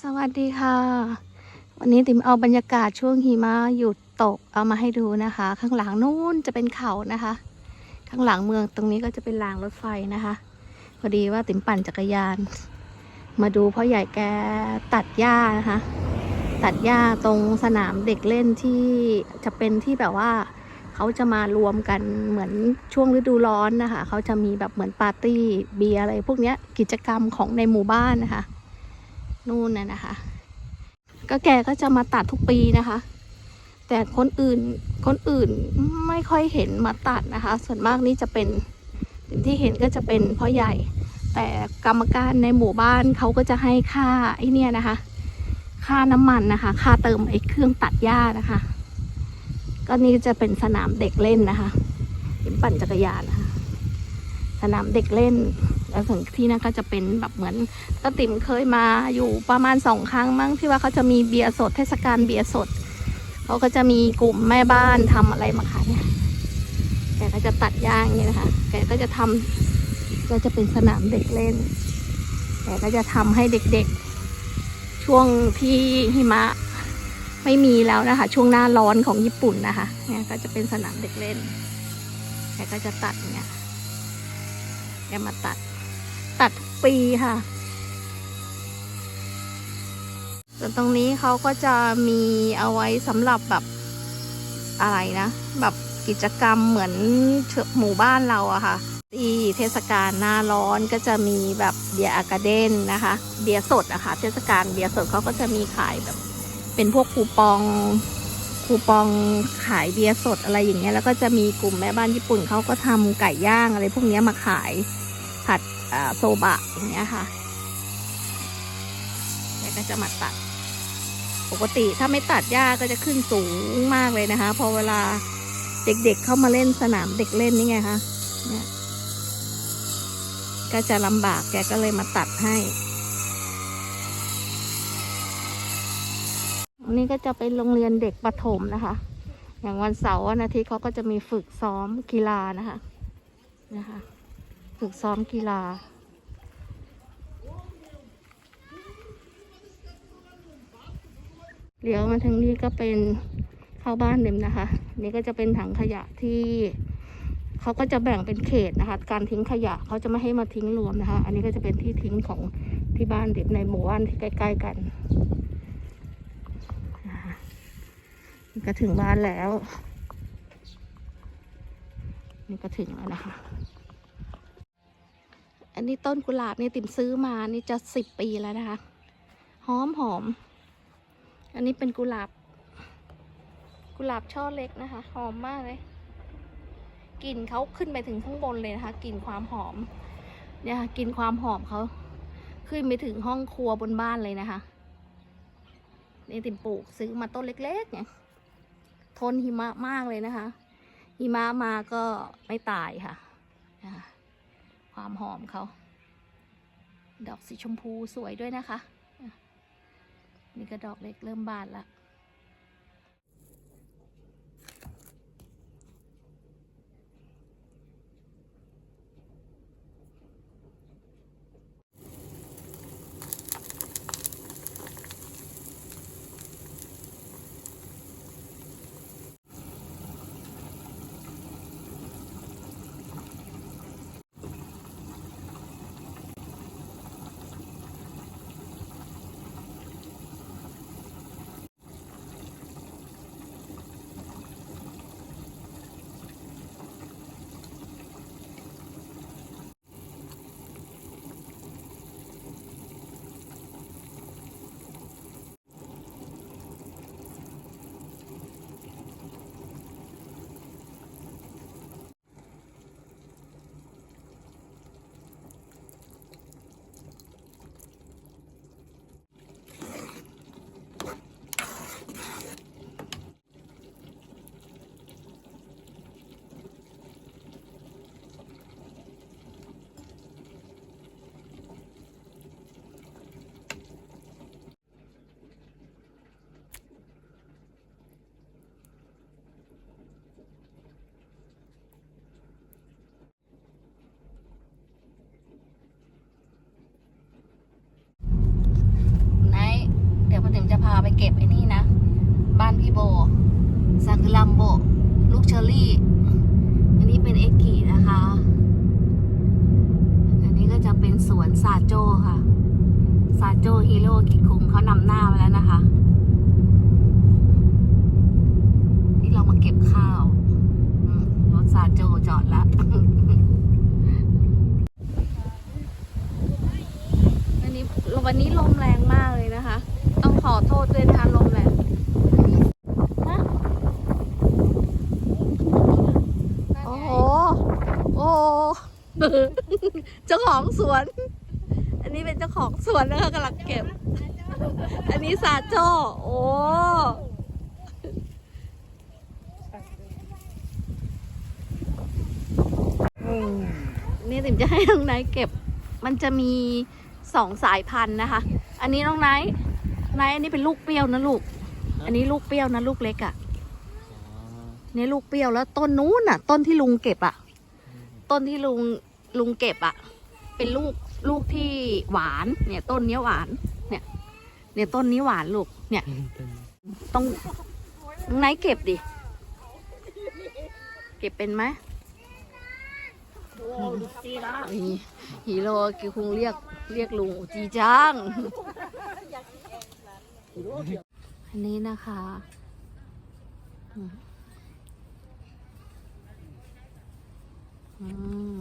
สวัสดีค่ะ วันนี้ติมเอาบรรยากาศช่วงหิมะหยุดตกเอามาให้ดูนะคะ ข้างหลังนู้นจะเป็นเขานะคะ ข้างหลังเมืองตรงนี้ก็จะเป็นรางรถไฟนะคะ พอดีว่าติมปั่นจักรยาน มาดูพ่อใหญ่แกตัดหญ้านะคะ ตัดหญ้าตรงสนามเด็กเล่นที่จะเป็นที่แบบว่าเขาจะมารวมกันเหมือนช่วงฤดูร้อนนะคะ เขาจะมีแบบเหมือนปาร์ตี้เบียร์อะไรพวกนี้กิจกรรมของในหมู่บ้านนะคะ นู่นน่ะนะคะ ก็แกก็จะมาตัดทุกปีนะคะ แต่คนอื่นคนอื่นไม่ค่อยเห็นมาตัดนะคะ ส่วนมากนี่จะเป็นที่เห็นก็จะเป็นพ่อใหญ่ แต่กรรมการในหมู่บ้านเขาก็จะให้ค่าไอ้เนี่ยนะคะ ค่าน้ำมันนะคะ ค่าเติมไอ้เครื่องตัดหญ้านะคะ ก็นี่จะเป็นสนามเด็กเล่นนะคะเป็นปั่นจักรยานนะคะสนามเด็กเล่น แล้วถึงที่นั่นก็จะเป็นแบบเหมือนตติ๋มเคยมาอยู่ประมาณสองครั้งมั้งที่ว่าเขาจะมีเบียร์สดเทศกาลเบียร์สดเขาก็จะมีกลุ่มแม่บ้านทำอะไรมาขายเนี่ยแกก็จะตัดย่างอย่างเนี่ยนะคะแกก็จะทำก็จะเป็นสนามเด็กเล่นแกก็จะทำให้เด็กๆ ช่วงที่หิมะไม่มีแล้วนะคะ ช่วงหน้าร้อนของญี่ปุ่นนะคะเนี่ยก็จะเป็นสนามเด็กเล่นแกก็จะตัดเนี่ยแกมาตัด ปีค่ะส่วนตรงนี้เขาก็จะมีเอาไว้สำหรับแบบอะไรนะ แบบกิจกรรมเหมือนหมู่บ้านเราอะค่ะที่เทศกาลหน้าร้อนก็จะมีแบบเบียร์อากาเดนนะคะ เบียร์สดอะค่ะ เทศกาลเบียร์สดเขาก็จะมีขายแบบ เป็นพวกคูปองคูปองขายเบียร์สดอะไรอย่างเงี้ยแล้วก็จะมีกลุ่มแม่บ้านญี่ปุ่นเขาก็ทำไก่ย่างอะไรพวกเนี้ยมาขาย ผัดโซบะอย่างเงี้ยค่ะแกก็จะมาตัด ปกติถ้าไม่ตัดหญ้าก็จะขึ้นสูงมากเลยนะคะ พอเวลาเด็กๆเข้ามาเล่นสนามเด็กเล่นนี่ไงคะเนี่ยก็จะลำบากแกก็เลยมาตัดให้ันนี้ก็จะเป็นโรงเรียนเด็กประถมนะคะ อย่างวันเสาร์วันอาทิตย์เขาก็จะมีฝึกซ้อมกีฬานะคะ นะคะ ฝึกซ้อมกีฬา เลี้ยวมาทางนี้ก็เป็นเข้าบ้านเดิมนะคะ นี่ก็จะเป็นถังขยะที่เขาก็จะแบ่งเป็นเขตนะคะ การทิ้งขยะเขาจะไม่ให้มาทิ้งรวมนะคะ อันนี้ก็จะเป็นที่ทิ้งของที่บ้านเด็กในหมู่บ้านที่ใกล้ๆกันนะคะนี่ก็ถึงบ้านแล้ว นี่ก็ถึงแล้วนะคะ อันนี้ต้นกุหลาบนี่ติ่มซื้อมานี่จะสิบปีแล้วนะคะ หอมหอม อันนี้เป็นกุหลาบ กุหลาบช่อเล็กนะคะ หอมมากเลย กลิ่นเขาขึ้นไปถึงข้างบนเลยนะคะ กลิ่นความหอม เนี่ยค่ะกลิ่นความหอมเขาขึ้นไปถึงห้องครัวบนบ้านเลยนะคะ นี่ติ่มปลูกซื้อมาต้นเล็กๆเนี่ยทนหิมะมากเลยนะคะ หิมะมาก็ไม่ตายค่ะนะ ความหอมเขา ดอกสีชมพูสวยด้วยนะคะ นี่ก็ดอกเล็กเริ่มบานละ รี่ อันนี้เป็นเอ็กกินะคะ อันนี้ก็จะเป็นสวนซาโจค่ะ ซาโจฮีโร่กิคุงเขานำหน้ามาแล้วนะคะที่เรามาเก็บข้าว รถซาโจจอดแล้ววันนี้วันนี้ลมแรงมากเลยนะคะ ต้องขอโทษด้วยนะคะลมแรงฮะโอ้โห โอ้โห เจ้าของสวน อันนี้เป็นเจ้าของสวนนะคะกำลังเก็บ อันนี้ซาโจโอ้นี่ติ๋มจะให้น้องไนท์เก็บ มันจะมีสองสายพันธุ์นะคะ อันนี้น้องไนท์ไนท์อันนี้เป็นลูกเปรี้ยวนะลูก อันนี้ลูกเปรี้ยวนะลูกเล็กอะ่ะนี่ลูกเปรี้ยวแล้วต้นนู้นอะ ต้นที่ลุงเก็บอะ่ะ ต้นที่ลุง ลุงเก็บอะเป็นลูกลูกที่หวาน เนี่ย ต้นนี้หวาน เนี่ย เนี่ยต้นนี้หวานลูก เนี่ย ต้องน้องไนท์เก็บดิ เก็บเป็นไหมนี่ฮีโร่กิคงเรียกเรียกลุงอุจีจัง อันนี้นะคะอืมอืม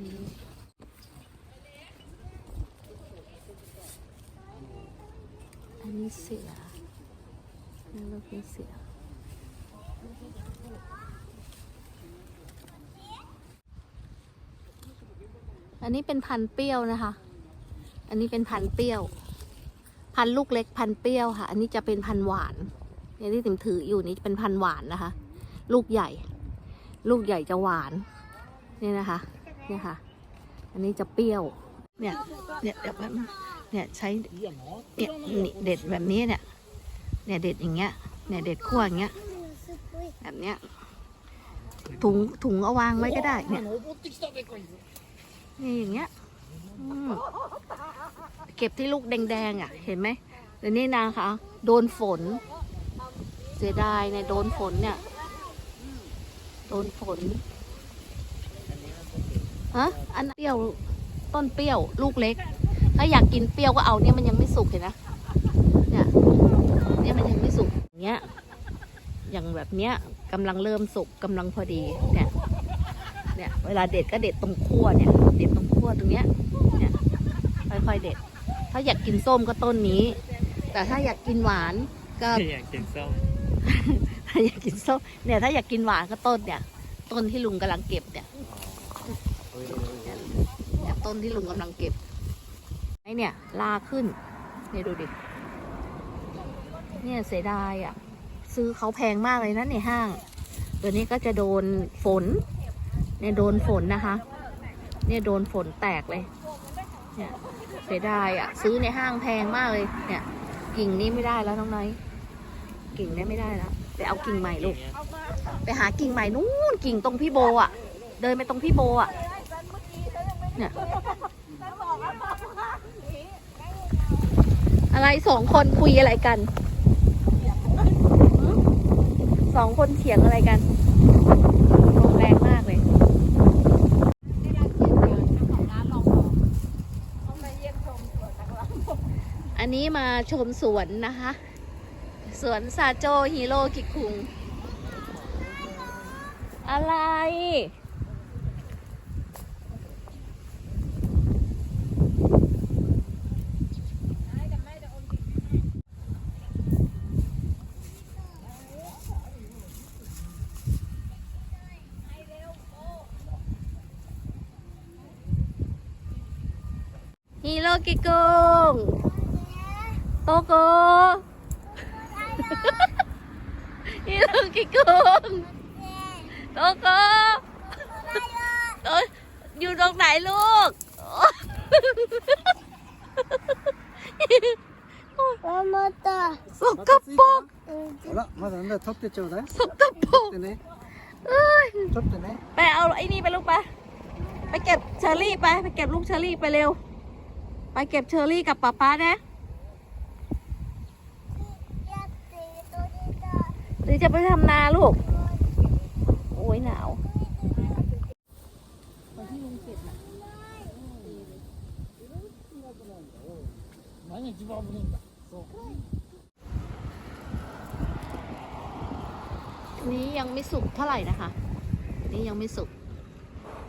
นี่อันนี้ เสือนี่ลูกเป็นเสือ อันนี้เป็นพันเปรี้ยวนะคะ อันนี้เป็นพันเปรี้ยว พันลูกเล็กพันเปรี้ยวค่ะ อันนี้จะเป็นพันหวานเนี่ยที่ติ๋มถืออยู่นี้เป็นพันหวานนะคะ ลูกใหญ่ ลูกใหญ่จะหวาน เนี่ยนะคะ เนี่ยค่ะ อันนี้จะเปรี้ยว เนี่ย เนี่ยเดี๋ยวแป๊บนึง เนี่ยใช้เนี่ยนี่เด็ดแบบนี้เนี่ยเนี่ยเด็ดอย่างเงี้ยเนี่ยเด็ดขั้วอย่างเงี้ยแบบเนี้ยถุงถุงเอาวางไว้ก็ได้เนี่ยนี่อย่างเงี้ยเก็บที่ลูกแดงๆอะ เห็นไหมเดี๋ยวนี้นะคะโดนฝน เสียดายเนี่ยโดนฝนเนี่ย โดนฝนฮะอันเปรี้ยวต้นเปรี้ยว ลูกเล็ก ถ้าอยากกินเปรี้ยวก็เอาเนี่ยมันยังไม่สุกเห็นนะเนี่ยเนี่ยมันยังไม่สุกอย่างเงี้ยอย่างแบบเนี้ยกำลังเริ่มสุกกำลังพอดีเนี่ยเนี่ยเวลาเด็ดก็เด็ดตรงขั้วเนี่ย เด็ดตรงขั้วตรงเนี้ยเนี่ยค่อยๆเด็ด ถ้าอยากกินส้มก็ต้นนี้ แต่ถ้าอยากกินหวานก็อยากกินส้มถ้าอยากกินส้มเนี่ยถ้าอยากกินหวานก็ต้นเนี่ย ต้นที่ลุงกำลังเก็บเนี่ยเนี่ยต้นที่ลุงกำลังเก็บ ไอเนี่ยลาขึ้นเนี่ยดูดิ เนี่ยเสียดายอะ ซื้อเขาแพงมากเลยนะในห้าง ตัวนี้ก็จะโดนฝน เนี่ยโดนฝนนะคะ เนี่ยโดนฝนแตกเลย เนี่ยเสียดายอะ ซื้อในห้างแพงมากเลย เนี่ยกิ่งนี้ไม่ได้แล้วน้องน้อยกิ่งนี้ไม่ได้แล้วไปเอากิ่งใหม่ลูก ไปหากิ่งใหม่นู้นกิ่งตรงพี่โบอะ เดินไปตรงพี่โบอะ เนี่ย อะไรสองคนคุยอะไรกัน สองคนเถียงอะไรกันลมแรงมากเลย อันนี้มาชมสวนนะคะ สวนซาโจฮีโร่กิคุง อะไร กิกุงโตโก ฮีโร่กิกุงโตโกโตอยู่ตรงไหนลูก また。 สกปรก ほら、まだね、取ってちょうだい。 สกปรก 取ってね。 เอ้ย 取ってね。 ไปเอาไอ้นี่ไปลูกไป ไปเก็บเชอร์รี่ไป ไปเก็บลูกเชอร์รี่ไปเร็ว あ ไปเก็บเชอร์รี่กับป๊าป๊านะหรือจะไปทำนาลูก โอ้ยหนาวนี้ยังไม่สุกเท่าไหร่นะคะ นี่ยังไม่สุก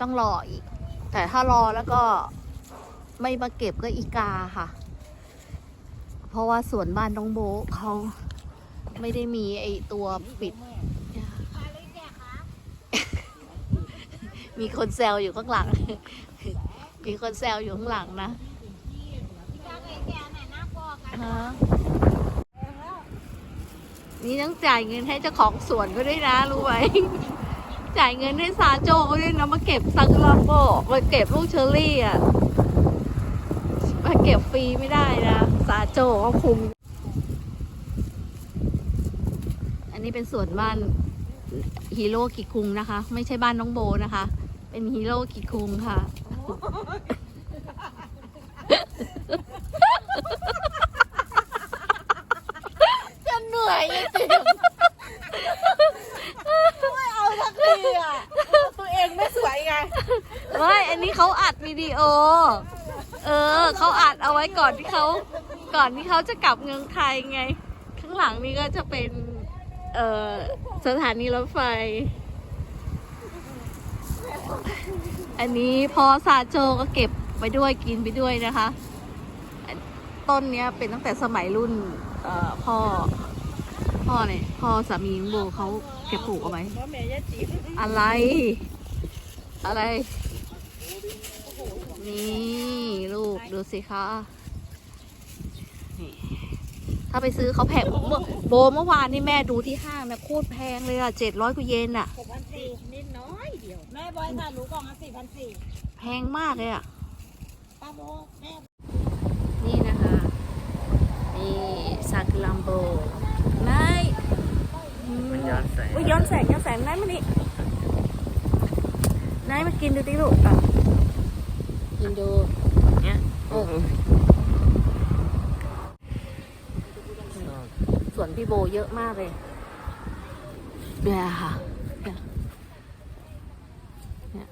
ต้องรออีก แต่ถ้ารอแล้วก็ ไม่มาเก็บก็อีกาค่ะ เพราะว่าสวนบ้านน้องโบเขาไม่ได้มีไอตัวปิด มีคนแซวอยู่ข้างหลัง มีคนแซวอยู่ข้างหลังนะฮะนี่ต้องจ่ายเงินให้เจ้าของสวนก็ด้วยนะรู้ไหมจ่ายเงินให้ซาโจก็ด้วยนะมาเก็บซังลาโบมาเก็บลูกเชอรี่อะ มาเก็บฟรีไม่ได้นะซาโจเขาคุม อันนี้เป็นสวนบ้านฮีโร่กิคุงนะคะ ไม่ใช่บ้านน้องโบนะคะ เป็นฮีโร่กิคุงค่ะ จะเหนื่อยจริงไม่เอาสักทีอะ ตัวเองไม่สวยไง ไม่ อันนี้เขาอัดวิดีโอ เออเขาอัดเอาไว้ก่อนที่เขาก่อนที่เขาจะกลับเมืองไทยไง ข้างหลังนี่ก็จะเป็น เออสถานีรถไฟ อันนี้พอซาโจก็เก็บไปด้วยกินไปด้วยนะคะ ต้นเนี้ยเป็นตั้งแต่สมัยรุ่น เอ่อพ่อ พ่อเนี่ยพ่อสามีของโบเขาเก็บปลูกเอาไว้อะไร อะไร นี่ลูกดูสิคะนี่ถ้าไปซื้อเขาแพงเมื่อโบเมื่อวานนี่แม่ดูที่ห้างนะโคตรแพงเลยอะเจ็ดร้อยกว่าเยนอะหกพันสี่นิดน้อยเดียว แม่บอยค่ะหนูกล่องละสี่พันสี่แพงมากเลยอะป้าโบแม่นี่นะคะนี่ซากุลัมโบนายมันย้อนแสงอุ้ยย้อนแสงย้อนแสงนายมานี่นายมากินดูดิลูกอะ กินดูเนี่ยเออสวนพี่โบเยอะมากเลยเนี่ยค่ะเนี่ยเนี่ย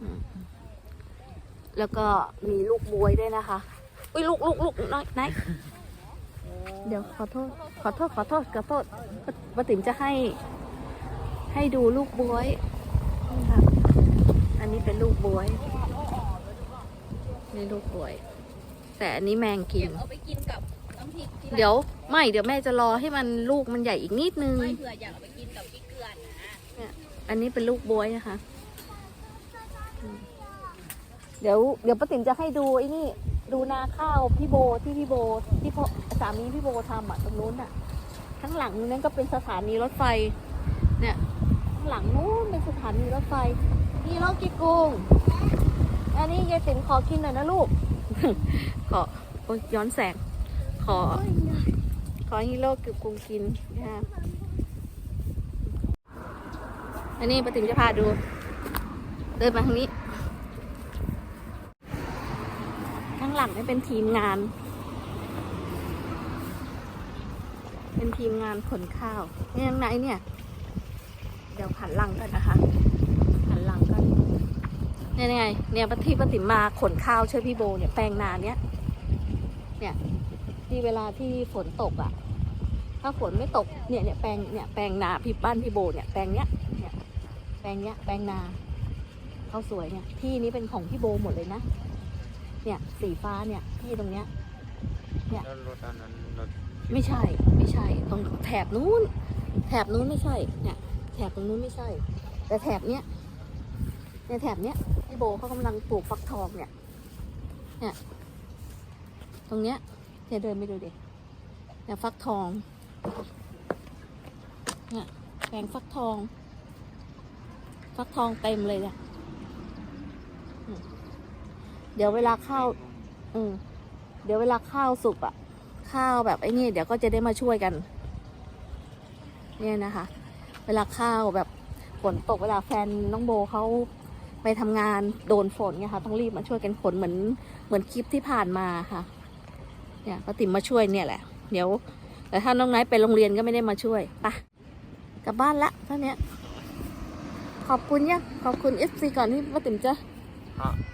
อืมแล้วก็มีลูกบวยด้วยนะคะ อุ้ยลูกลูกลูกน้อยไหนเดี๋ยวขอโทษ ขอโทษ ขอโทษขอโทษป้าติ๋มจะให้ ให้ดูลูกบวยนี่ค่ะ อันนี้เป็นลูกบวย นี่ลูกบวย แต่อันนี้แมงกิน เอาไปกินกับน้ำพริกที่เดี๋ยวไม่เดี๋ยวแม่จะรอให้มันลูกมันใหญ่อีกนิดนึง ไม่เผื่ออยากเอาไปกินกับพริกเกลือนะอันนี้เป็นลูกบวยนะคะอืมเดี๋ยวเดี๋ยวป้าติ๋มจะให้ดูไอ้นี่ ดูนาข้าวพี่โบที่พี่โบที่พ่อสามีพี่โบทำอะตรงนู้นอะ ข้างหลังนั้นก็เป็นสถานีรถไฟ เนี่ยข้างหลังนู้นเป็นสถานีรถไฟ นี่โลกิกุงอันนี้ยายติ๋มขอกินหน่อยนะลูก ขอโอ๊ยย้อนแสง ขอ ขอฮีโร่กิกุงกินนะคะอันนี้ป้าติ๋มจะพาดู เดินมาทางนี้ ข้างหลังนี่เป็นทีมงาน เป็นทีมงานขนข้าวเนี่ยข้างในเนี่ย เดี๋ยวหันหลังกันนะคะ เนี่ยไง เนี่ยป้าที่ป้าติ๋มมาขนข้าวช่วยพี่โบเนี่ยแปลงนาเนี้ย เนี่ยที่เวลาที่ฝนตกอะ่ะ ถ้าฝนไม่ตก เนี่ยเนี่ยแปลงเนี่ยแปลงนาพี่บ้านพี่โบเนี่ยแปลงเนี้ย เนี่ยแปลงเนี้ยแปลงนาข้าวสวยเนี่ย ที่นี้เป็นของพี่โบหมดเลยนะ เนี่ยสีฟ้าเนี่ยที่ตรงเนี้ยแล้วรถอันนั้นรถไม่ใช่ ไม่ใช่ ตรงแถบนู้น แถบนู้นไม่ใช่ เนี่ย แถบตรงนู้นไม่ใช่ แต่แถบเนี้ย ในแถบเนี้ยพี่โบเขากำลังปลูกฟักทองเนี่ย เนี่ย ตรงเนี้ยเดี๋ยวเดินไปดูดิเนี่ยฟักทอง เนี่ยแปลงฟักทอง ฟักทองเต็มเลยเนี่ยเดี๋ยวเวลาข้าวอืมเดี๋ยวเวลาข้าวสุกอะข้าวแบบไอ้นี่เดี๋ยวก็จะได้มาช่วยกัน เนี่ยนะคะ เวลาข้าวแบบฝนตกเวลาแฟนน้องโบเขา ไปทำงานโดนฝนไงคะต้องรีบมาช่วยกันขนเหมือนเหมือนคลิปที่ผ่านมาค่ะเนี่ยป้าติ๋มมาช่วยเนี่ยแหละ เดี๋ยว แต่ถ้าน้องไนท์ไปโรงเรียนก็ไม่ได้มาช่วยปะกลับบ้านละเท่านี้ขอบคุณยังขอบคุณเอฟซีก่อนที่ป้าติ๋มจะ好。